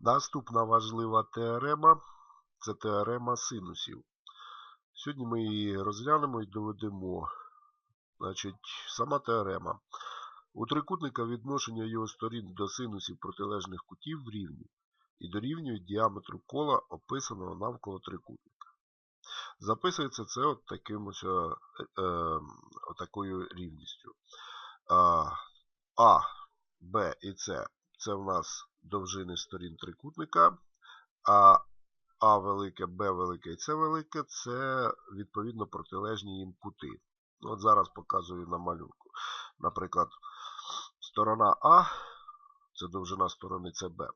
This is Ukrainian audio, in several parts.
Наступна важлива теорема це теорема синусів. Сьогодні ми її розглянемо і доведемо. Значить, сама теорема. У трикутника відношення його сторін до синусів протилежних кутів рівні і дорівнюють діаметру кола, описаного навколо трикутника. Записується це от таким ось, е, е, такою рівністю. А, Б і С це в нас довжини сторін трикутника, а А велике, Б велике і С велике це відповідно протилежні їм кути. От зараз показую на малюнку. Наприклад, сторона А це довжина сторони СБ.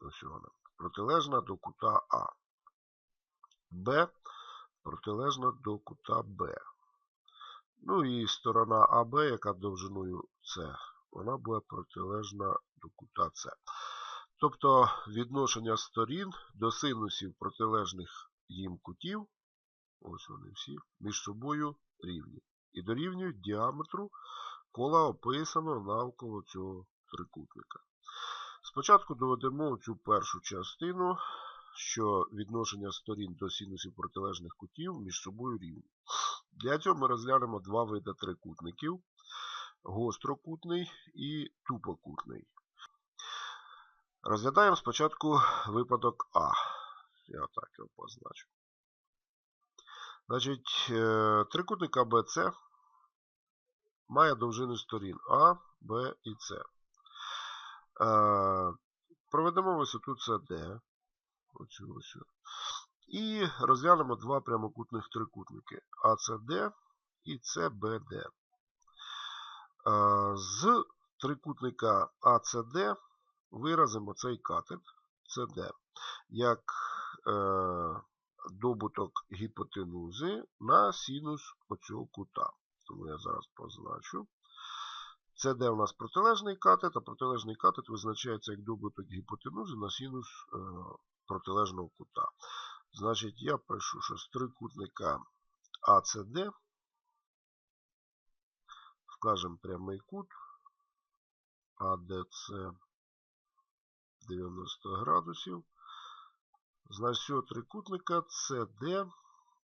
Ось вона. Протилежна до кута А. Б протилежна до кута Б. Ну і сторона АБ, яка довжиною С, вона буде протилежна до кута С. Тобто відношення сторін до синусів протилежних їм кутів, ось вони всі, між собою рівні. І дорівнюють діаметру кола описаного навколо цього трикутника. Спочатку доведемо цю першу частину, що відношення сторін до синусів протилежних кутів між собою рівні. Для цього ми розглянемо два види трикутників гострокутний і тупокутний. Розглядаємо спочатку випадок А. Я так його позначу. Значить, е, трикутник АБЦ має довжини сторін А, Б і С. Е, проведемо висоту CD. Оцю ось. І розглянемо два прямокутних трикутники АЦД і СБД. Е, з трикутника АЦД виразимо цей катет CD як е, добуток гіпотенузи на синус оцього кута. Тому я зараз позначу. CD у нас протилежний катет, а протилежний катет визначається як добуток гіпотенузи на синус е, протилежного кута. Значить, я пишу, що з трикутника АЦД вкажемо прямий кут АДЦ 90 градусів. Цього трикутника CD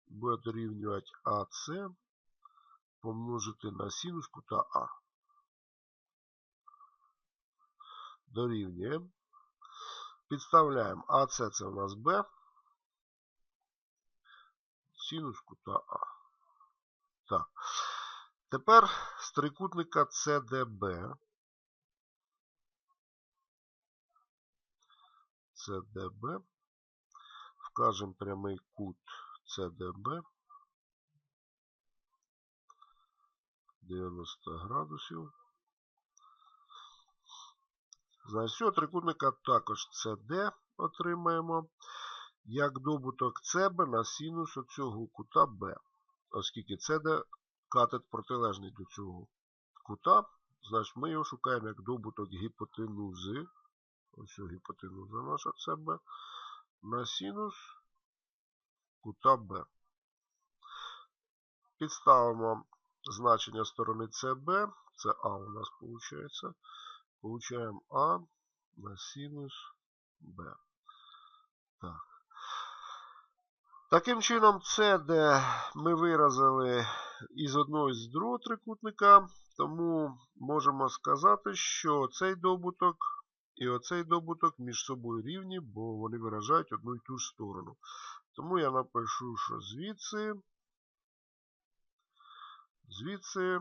буде дорівнювати АС помножити на синус кута А. Дорівнюємо. Підставляємо АС це у нас Б. Синус кута А. Так. Тепер з трикутника CDB CDB. Вкажемо прямий кут CDB 90 градусів. Значить, цього трикутника також CD отримаємо як добуток CB на синус цього кута B. Оскільки CD катет протилежний до цього кута, значить ми його шукаємо як добуток гіпотенузи. Ось гіпотенуза наша CB на синус кута Б. Підставимо значення сторони CB. Це А у нас виходить. Получаємо А на синус Б. Так. Таким чином, це де ми виразили із одного з другого трикутника, тому можемо сказати, що цей добуток і оцей добуток між собою рівні, бо вони виражають одну і ту ж сторону. Тому я напишу, що звідси, звідси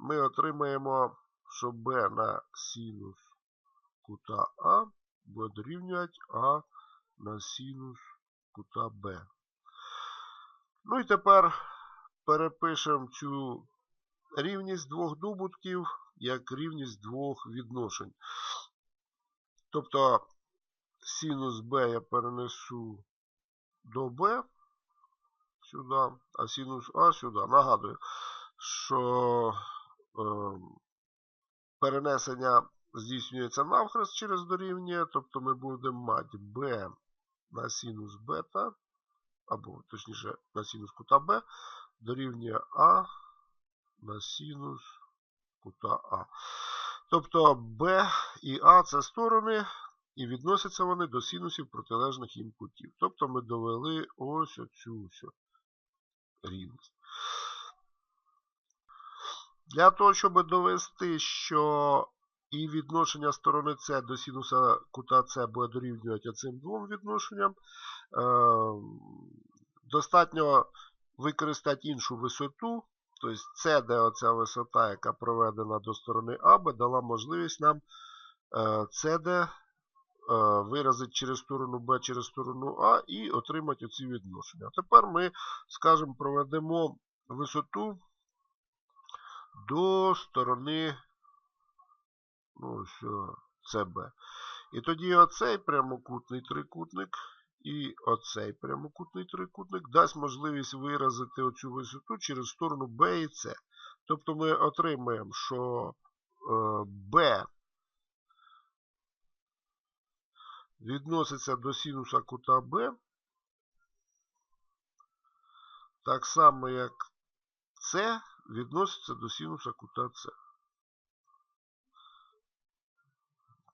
ми отримаємо, що b на синус кута А буде дорівнювати А на синус кута Б. Ну і тепер перепишемо цю рівність двох добутків як рівність двох відношень. Тобто синус b я перенесу до b сюди, а синус А сюди. Нагадую, що е, перенесення здійснюється навхрест через дорівнює, тобто ми будемо мати b на синус бета, або, точніше, на синус кута b, дорівнює А на синус кута А. Тобто B і А це сторони і відносяться вони до синусів протилежних їм кутів. Тобто ми довели ось оцю ось рівність. Для того, щоб довести, що і відношення сторони С до синуса кута С буде дорівнювати цим двом відношенням, е, достатньо використати іншу висоту. Тобто де оця висота, яка проведена до сторони А, дала можливість нам CD е, е, виразити через сторону Б, через сторону А і отримати оці відношення. Тепер ми, скажімо, проведемо висоту до сторони ну, CB. І тоді оцей прямокутний трикутник і оцей прямокутний трикутник дасть можливість виразити оцю висоту через сторону B і C. Тобто ми отримаємо, що B е, відноситься до синуса кута B, так само, як С відноситься до синуса кута С.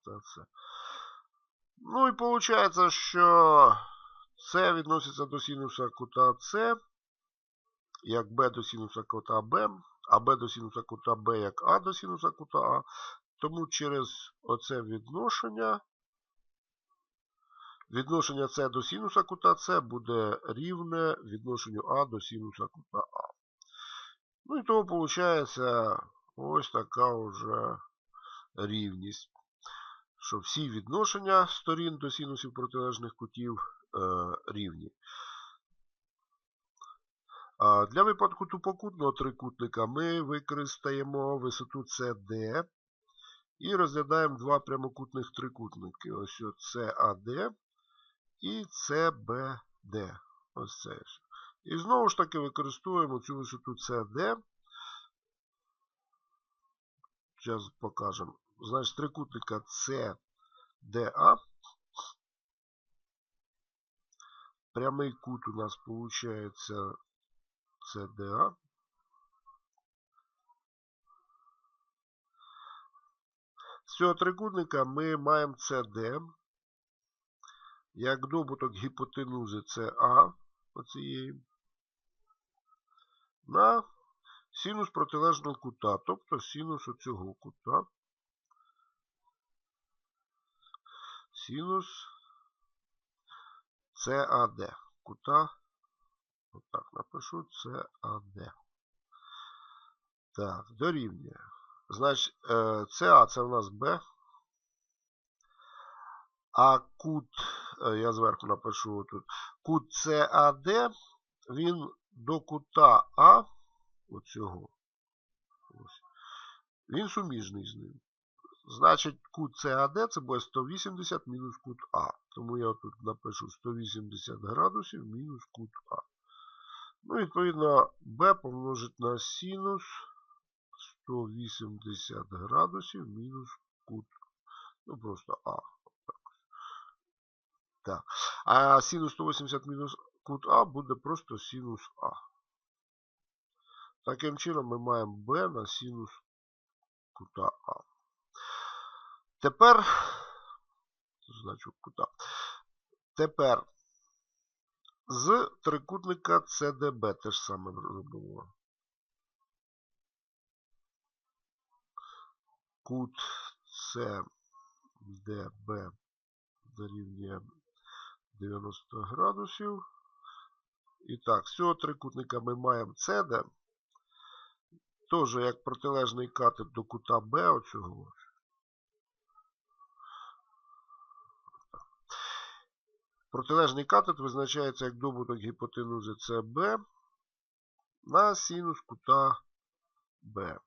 Це. Ну і виходить, що С відноситься до синуса кута С, як Б до синуса кута Б, а Б до синуса кута Б як А до синуса кута А. Тому через оце відношення відношення С до синуса кута С буде рівне відношенню А до синуса кута А. Ну і тому виходить ось така вже рівність що всі відношення сторін до синусів протилежних кутів е, рівні. Для випадку тупокутного трикутника ми використаємо висоту CD і розглядаємо два прямокутних трикутники. Ось CAD і CBD. Ось це. І знову ж таки використовуємо цю висоту CD. Зараз покажемо значить, трикутника CDA. Прямий кут у нас получается CDA. З трикутника ми маємо CD як добуток гіпотенузи CA оцієї на синус протилежного кута, тобто синус оцього кута. Синус CAD. Кута. Отак напишу CAD. Так, дорівнює. Значить, CA це в нас B. А кут, я зверху напишу тут, кут CAD, він до кута А, оцього, ось, він суміжний з ним. Значить, кут CAD це буде 180 мінус кут А. Тому я тут напишу 180 градусів мінус кут А. Ну, відповідно, B помножить на синус 180 градусів мінус кут. Ну, просто А. Так. А синус 180 мінус кут А буде просто синус А. Таким чином ми маємо B на синус кута А. Тепер, значу кута. Тепер з трикутника CDB те ж саме робимо. Кут CDB дорівнює 90 градусів. І так, з цього трикутника ми маємо CD. Теж як протилежний катет до кута Б оцього. Протилежний катет визначається як добуток гіпотенузи CB на синус кута B.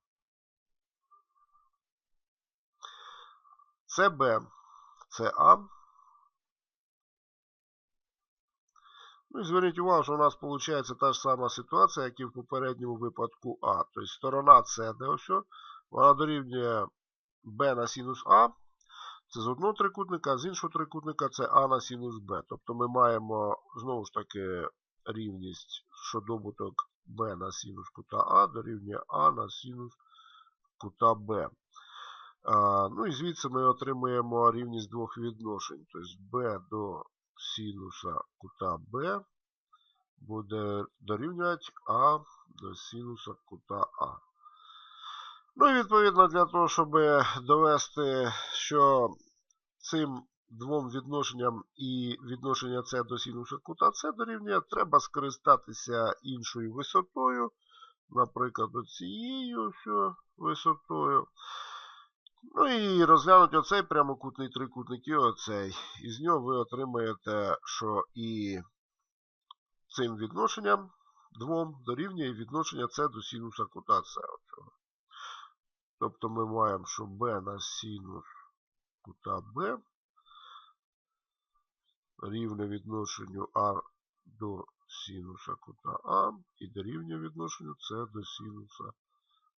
CB це А. Ну і зверніть увагу, що у нас виходить та ж сама ситуація, як і в попередньому випадку А. Тобто сторона С, де ось, вона дорівнює B на синус А. Це з одного трикутника, а з іншого трикутника це А на синус Б. Тобто ми маємо знову ж таки рівність, що добуток Б на синус кута А дорівнює А на синус кута Б. Ну і звідси ми отримуємо рівність двох відношень. Тобто b до синуса кута b буде дорівнювати а до синуса кута А. Ну і відповідно для того, щоб довести, що цим двом відношенням і відношення С до синуса кута С дорівнює, треба скористатися іншою висотою, наприклад, цією висотою. Ну і розглянути оцей прямокутний трикутник і оцей. І з нього ви отримаєте, що і цим відношенням двом дорівнює відношення С до синуса кута С. Тобто ми маємо, що b на синус кута b рівне відношенню А до синуса кута А і дорівнює відношенню С до синуса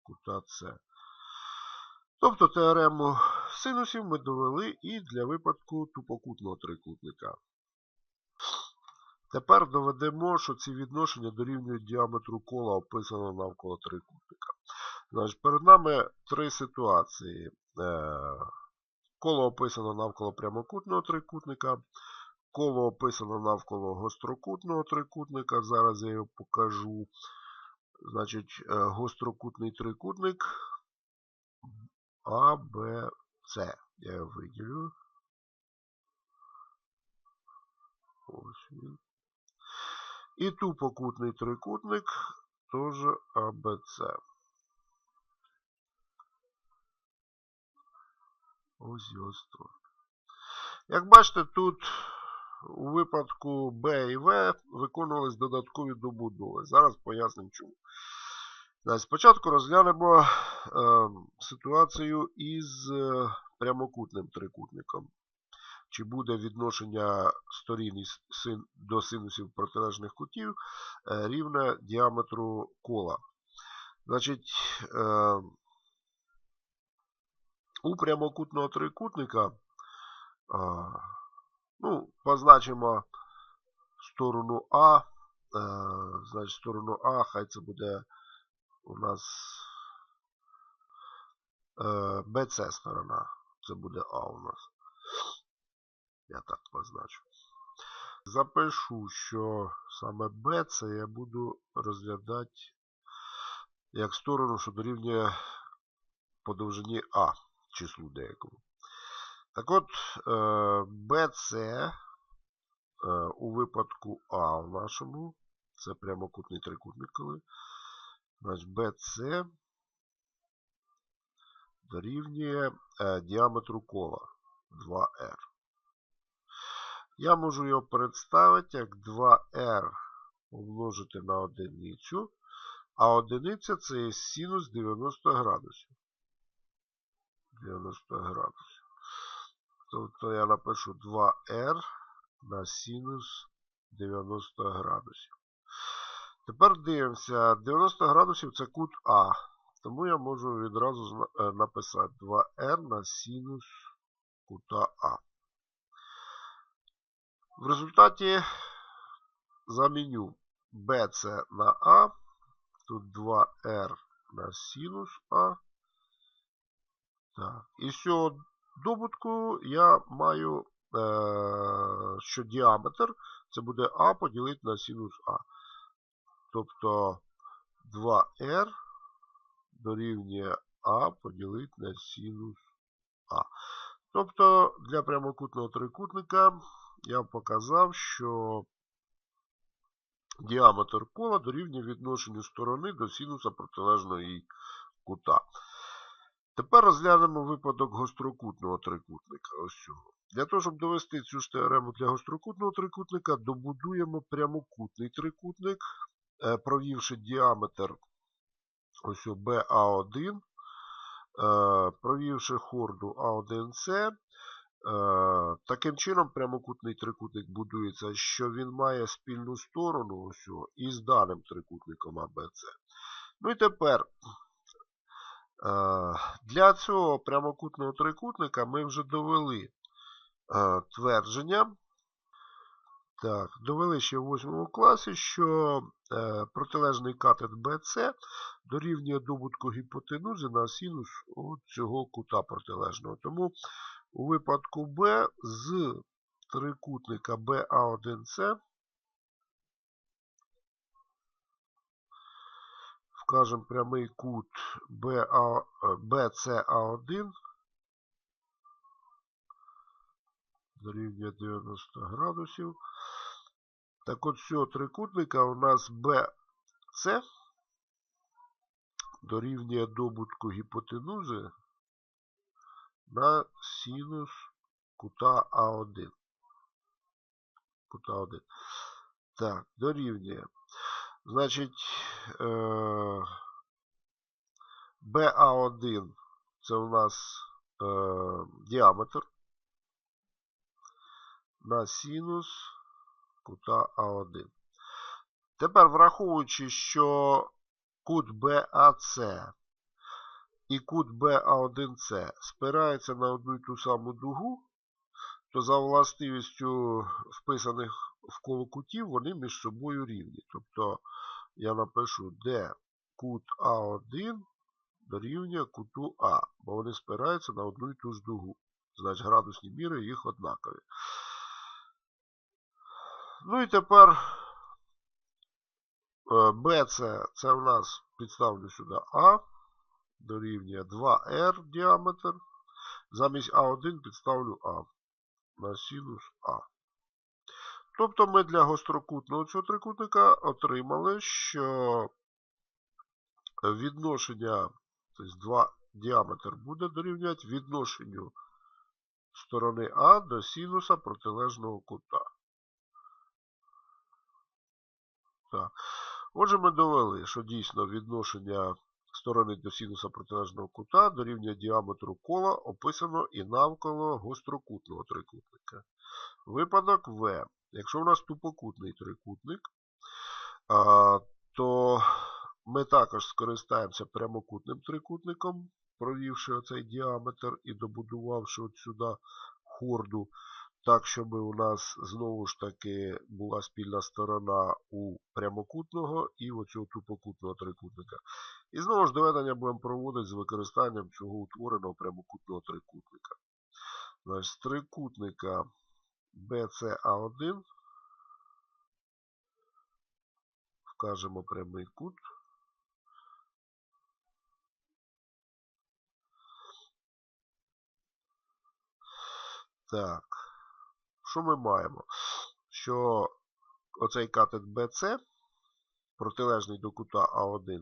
кута С. Тобто теорему синусів ми довели і для випадку тупокутного трикутника. Тепер доведемо, що ці відношення дорівнюють діаметру кола, описаного навколо трикутника. Значить, Перед нами три ситуації. Е, коло описано навколо прямокутного трикутника. Коло описано навколо гострокутного трикутника. Зараз я його покажу. Значить, е, гострокутний трикутник А. Я його виділю. Ось він. І тупокутний трикутник теж АБЦ. Ось. Як бачите, тут у випадку Б і В виконувались додаткові добудови. Зараз пояснимо чому. Спочатку розглянемо е, ситуацію із е, прямокутним трикутником. Чи буде відношення сторін до синусів протилежних кутів е, рівне діаметру кола. Значить, е, у прямокутного трикутника ну, позначимо сторону А. Значить, сторону А, хай це буде у нас БЦ е, сторона. Це буде А у нас. Я так позначу. Запишу, що саме БЦ я буду розглядати як сторону, що дорівнює по довжині А числу деякому. Так от, BC е, е, у випадку А в нашому, це прямокутний трикутник, коли. Значить, BC дорівнює е, діаметру кола 2R. Я можу його представити як 2R умножити на одиницю, а одиниця це є синус 90 градусів. 90 градусів. Тобто я напишу 2R на синус 90 градусів. Тепер дивимося, 90 градусів це кут А. Тому я можу відразу е, написати 2R на синус кута А. В результаті заміню BC на А. Тут 2R на синус А. Так. І з цього добутку я маю, е, що діаметр це буде А поділити на синус А. Тобто 2R дорівнює А поділити на синус А. Тобто для прямокутного трикутника я показав, що діаметр кола дорівнює відношенню сторони до синуса протилежної кута. Тепер розглянемо випадок гострокутного трикутника. Ось цього. Для того, щоб довести цю ж теорему для гострокутного трикутника, добудуємо прямокутний трикутник, е, провівши діаметр ось BA1, е, провівши хорду А1С. Е, таким чином, прямокутний трикутник будується, що він має спільну сторону ось із даним трикутником АБЦ. Ну і тепер для цього прямокутного трикутника ми вже довели твердження, Так, довели ще в 8 класі, що е, протилежний катет BC дорівнює добутку гіпотенузи на синус цього кута протилежного. Тому у випадку B з трикутника BA1C вкажемо прямий кут BA, BCA1 дорівнює 90 градусів. Так от цього трикутника у нас BC дорівнює добутку гіпотенузи на синус кута А1. Кута 1. Так, дорівнює. Значить, е, BA1 це у нас е, діаметр на синус кута А1. Тепер, враховуючи, що кут BAC і кут BA1C спираються на одну і ту саму дугу, то за властивістю вписаних в коло кутів вони між собою рівні. Тобто я напишу, де кут А1 дорівнює куту А, бо вони спираються на одну і ту ж дугу. Значить, градусні міри їх однакові. Ну і тепер BC це в нас підставлю сюди А, дорівнює 2R діаметр. Замість А1 підставлю А на синус А. Тобто ми для гострокутного цього трикутника отримали, що відношення, тобто 2 діаметр буде дорівнювати відношенню сторони А до синуса протилежного кута. Так. Отже, ми довели, що дійсно відношення сторони до синуса протилежного кута дорівнює діаметру кола описано і навколо гострокутного трикутника. Випадок В. Якщо у нас тупокутний трикутник, то ми також скористаємося прямокутним трикутником, провівши оцей діаметр і добудувавши от сюди хорду, так, щоб у нас знову ж таки була спільна сторона у прямокутного і оцього тупокутного трикутника. І знову ж доведення будемо проводити з використанням цього утвореного прямокутного трикутника. Значить, трикутника BCA1 вкажемо прямий кут. Так, що ми маємо? Що оцей катет BC, протилежний до кута А1,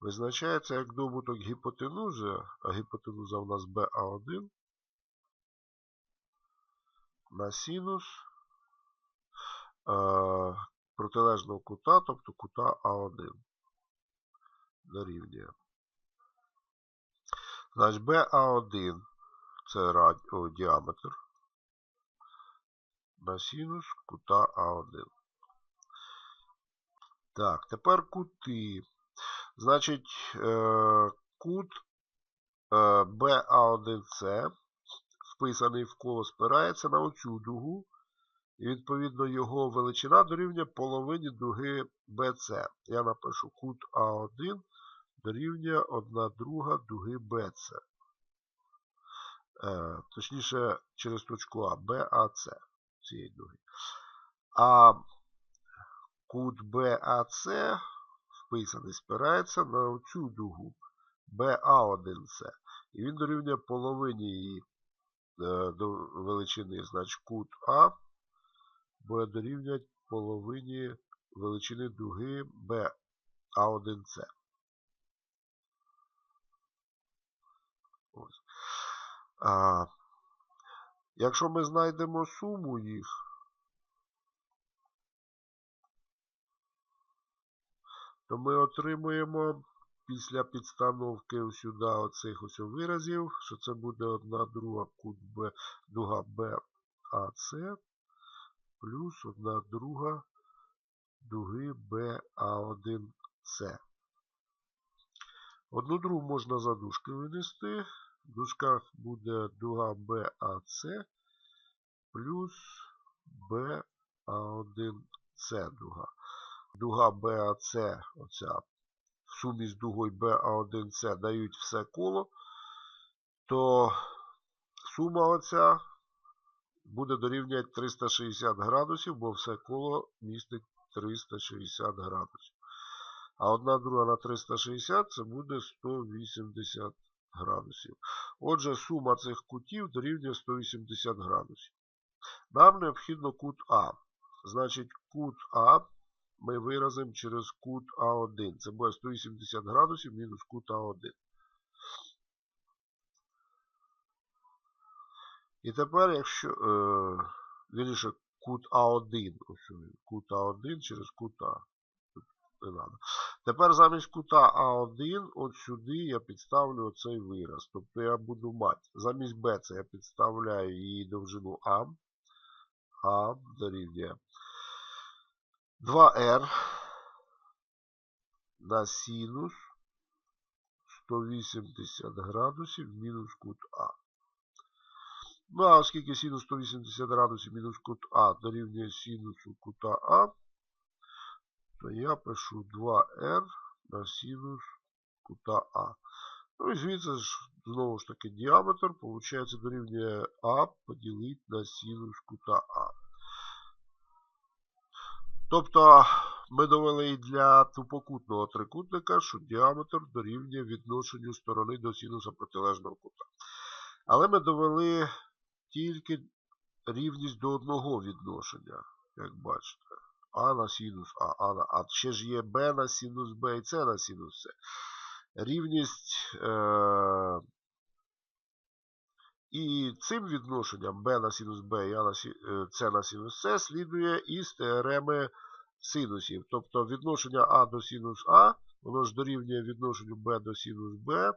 визначається як добуток гіпотенузи, а гіпотенуза у нас BA1 на синус е, протилежного кута, тобто кута А1 дорівнює. Значить, BA1 це. О, діаметр на синус кута А1. Так, тепер кути. Значить, е, кут е, BA1C, вписаний в коло, спирається на оцю дугу. І відповідно його величина дорівнює половині дуги BC. Я напишу кут А1 дорівнює 1 друга дуги BC. Е, точніше, через точку А, BAC цієї дуги. А кут BAC вписаний спирається на цю дугу BA1C. І він дорівнює половині її до величини, значить А буде дорівнювати половині величини дуги BA1C. Ось. А, Якщо ми знайдемо суму їх, то ми отримуємо після підстановки сюди оцих ось виразів, що це буде одна друга кут Б, дуга BAC плюс одна друга дуги BA1C. Одну другу можна за дужки винести. В дужках буде дуга BAC плюс БА1С дуга. Дуга БАЦ, оця в сумі з дугою БА1С дають все коло, то сума оця буде дорівнювати 360 градусів, бо все коло містить 360 градусів. А одна друга на 360 це буде 180 градусів. Отже, сума цих кутів дорівнює 180 градусів. Нам необхідно кут А. Значить, кут А ми виразимо через кут А1. Це буде 180 градусів мінус кут А1. І тепер, якщо, е, вірніше, кут А1, ось кут А1 через кут А. Не надо. Тепер замість кута А1, от сюди я підставлю оцей вираз. Тобто я буду мати, замість Б це я підставляю її довжину А. А дорівнює 2R на синус 180 градусів мінус кут А. Ну, а оскільки синус 180 градусів мінус кут А дорівнює синусу кута А, то я пишу 2R на синус кута А. Ну і звідси ж, знову ж таки, діаметр, виходить, дорівнює А поділити на синус кута А. Тобто ми довели і для тупокутного трикутника, що діаметр дорівнює відношенню сторони до синуса протилежного кута. Але ми довели тільки рівність до одного відношення, як бачите. А на синус А, А на А. Ще ж є Б на синус Б і С на синус С. Рівність е, і цим відношенням b на синус b і A на е, c на синус c слідує із теореми синусів. Тобто відношення А до синус А, воно ж дорівнює відношенню b до синус b,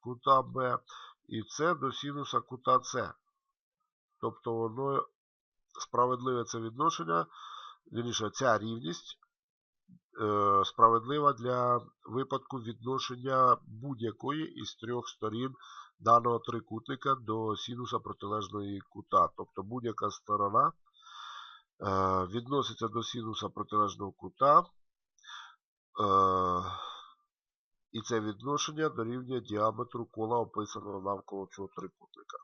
кута b, і c до синуса кута c. Тобто воно справедливе це відношення, вірніше, ця рівність справедлива для випадку відношення будь-якої із трьох сторін даного трикутника до синуса протилежної кута. Тобто будь-яка сторона е, відноситься до синуса протилежного кута, е, і це відношення дорівнює діаметру кола описаного навколо цього трикутника.